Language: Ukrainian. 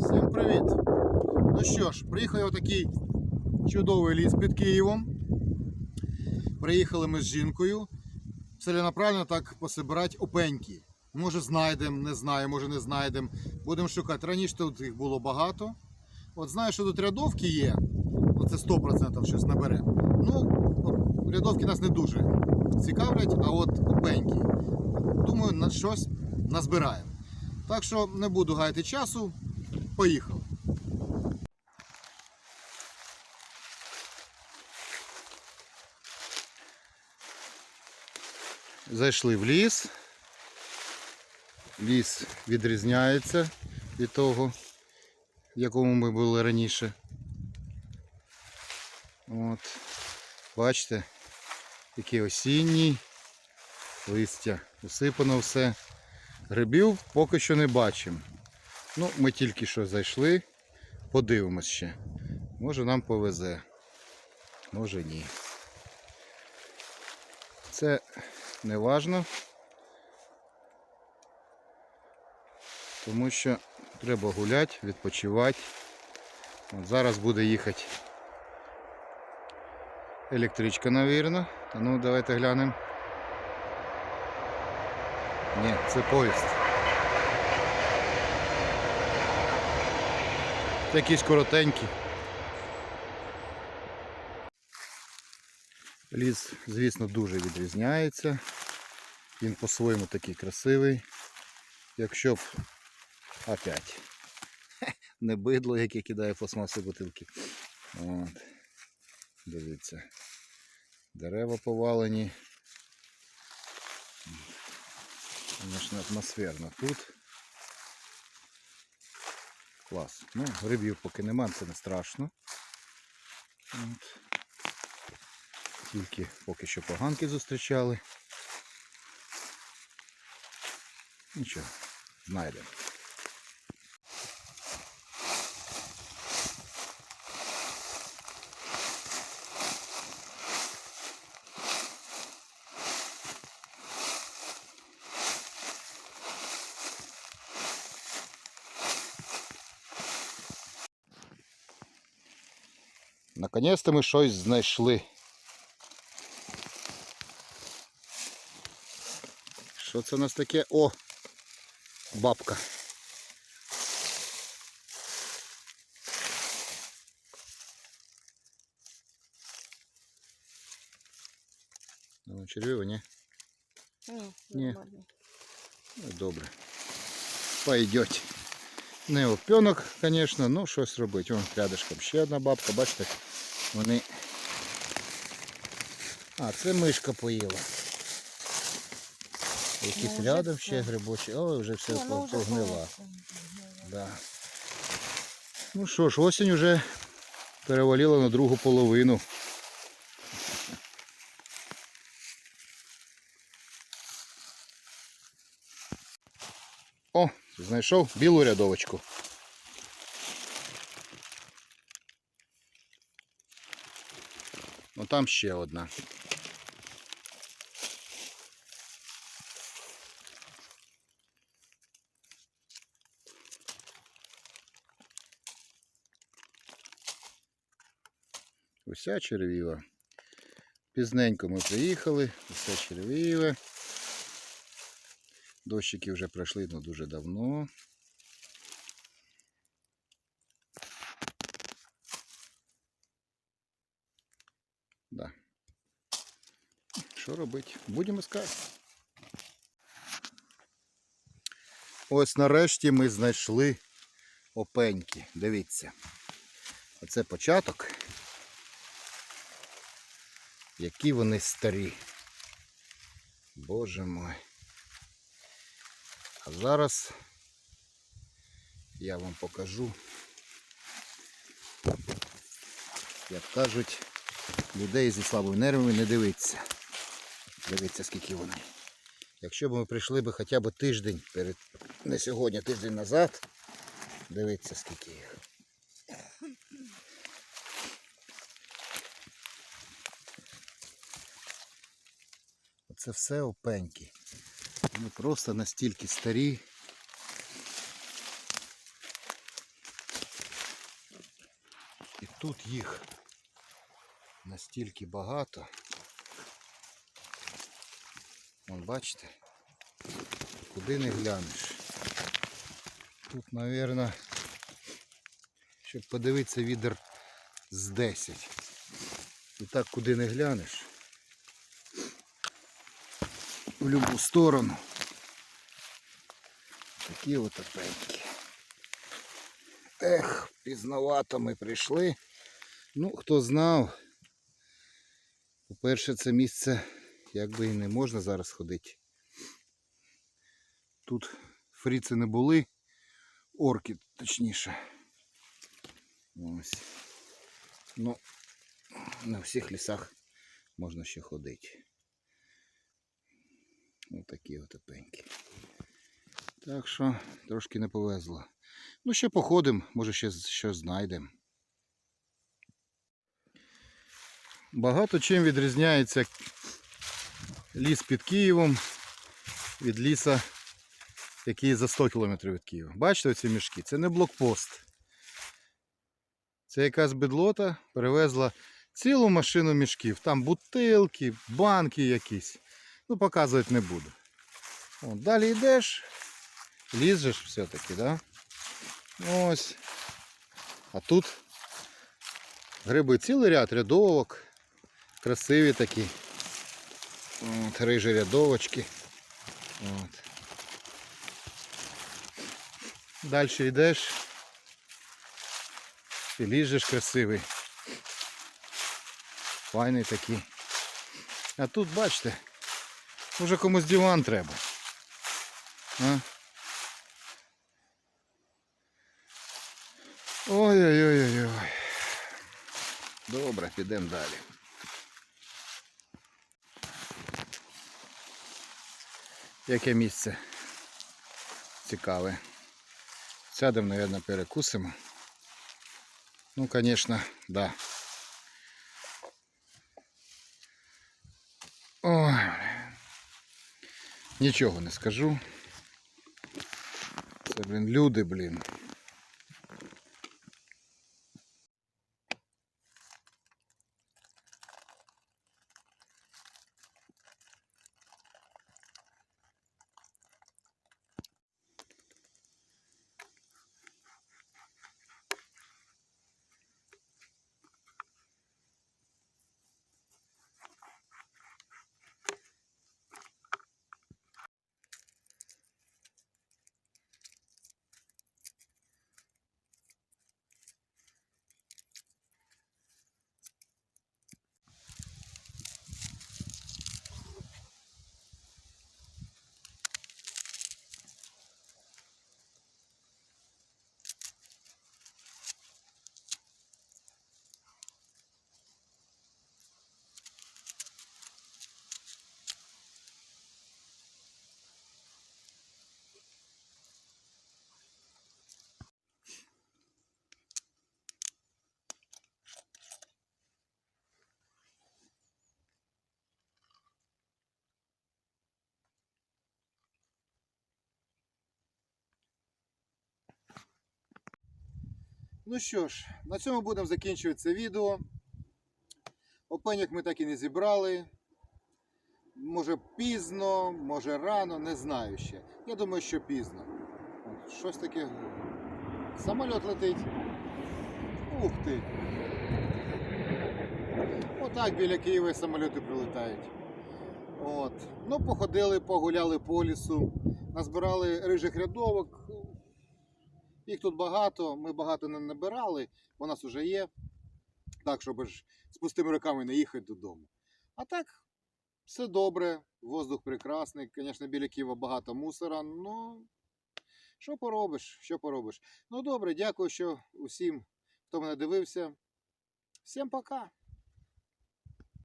Всім привіт! Ну що ж, приїхав я такий чудовий ліс під Києвом. Приїхали ми з жінкою. Целенаправленно так посибирати опеньки. Може знайдемо, не знаю, може не знайдемо. Будемо шукати. Раніше тут їх було багато. От знаю, що тут рядовки є. Оце 100% щось набере. Ну, рядовки нас не дуже цікавлять, а от опеньки. Думаю, на щось назбираємо. Так що не буду гаяти часу. Поїхав. Зайшли в ліс. Ліс відрізняється від того, в якому ми були раніше. От. Бачите, який осінній, листя усипано все. Грибів поки що не бачимо. Ну, ми тільки що зайшли, подивимось ще. Може нам повезе, може ні. Це не важно, тому що треба гуляти, відпочивати. От зараз буде їхати електричка, навірно. А ну давайте глянемо. Ні, це поїзд. Якісь коротенькі. Ліс, звісно, дуже відрізняється. Він по-своєму такий красивий. Якщо б опять не бидло, яке кидає пластмасові бутилки. От. Дивіться. Дерева повалені. Звісно, атмосферно тут. Клас. Ну, грибів поки нема, це не страшно. От. Тільки поки що поганки зустрічали. Нічого, знайдемо. Наконець-то ми щось знайшли. Що це у нас таке? О! Бабка. Ну, червиво, ні? Ні, Ні. нормально. Ну, добре. Пойдеть. Не опьонок, звісно, ну щось робити. Вон рядышком ще одна бабка, бачите, вони. А, це мишка поїла. Якісь Ну, рядом все. ще грибочі. Ой, вже все ну, погнила. Да. Ну що ж, осінь вже перевалила на другу половину. О, знайшов білу рядовочку. Ну там ще одна. Уся червіва. Пізненько ми приїхали, уся червіве. Дощики вже пройшли ну, дуже давно. Да. Що робити? Будемо іскати. Ось нарешті ми знайшли опеньки. Дивіться. Оце початок. Які вони старі. Боже мой. А зараз я вам покажу, як кажуть, людей зі слабими нервами не дивиться. Дивіться, скільки вони. Якщо б ми прийшли б хоча б тиждень перед, не сьогодні, а тиждень назад, дивіться, скільки їх. Це все опеньки. Вони просто настільки старі. І тут їх настільки багато. Вон бачите, куди не глянеш. Тут, мабуть, щоб подивитися відер з 10. І так куди не глянеш. В будь-яку сторону. Такі от опеньки. Ех, пізновато ми прийшли. Ну, хто знав. По-перше, це місце якби і не можна зараз ходити. Тут фріци не були, орки точніше. Ось. Ну, на всіх лісах можна ще ходити. Ось такі от опеньки. Так що трошки не повезло. Ну, ще походимо, може ще щось знайдемо. Багато чим відрізняється ліс під Києвом від ліса, який за 100 кілометрів від Києва. Бачите оці мішки? Це не блокпост. Це якась бедлота перевезла цілу машину мішків. Там бутилки, банки якісь. Ну, показувати не буду. От, далі йдеш, ліс все-таки, да? Ось. А тут гриби цілий ряд рядовок. Красиві такі. От, рижі рядовочки. От. Далі йдеш. І ліс же ж красивий. Файний такий. А тут бачите, може комусь диван треба. А? Добре, підемо далі. Яке місце цікаве. Сядемо, мабуть, перекусимо. Ну, звісно, да. Ой. Нічого не скажу. Це, блін, люди, блін. Ну що ж, на цьому будемо закінчувати це відео. Опеньок ми так і не зібрали. Може пізно, може рано, не знаю ще. Я думаю, що пізно. От, щось таке. Самоліт летить. Ух ти. Отак біля Києва самоліти прилетають. От. Ну, походили, погуляли по лісу, назбирали рижих рядовок. Їх тут багато, ми багато не набирали, у нас вже є. Так, щоб ж з пустими руками не їхати додому. А так, все добре, воздух прекрасний. Звісно, біля Києва багато мусора. Ну, що поробиш? Що поробиш? Ну добре, дякую, що усім, хто мене дивився. Всім пока!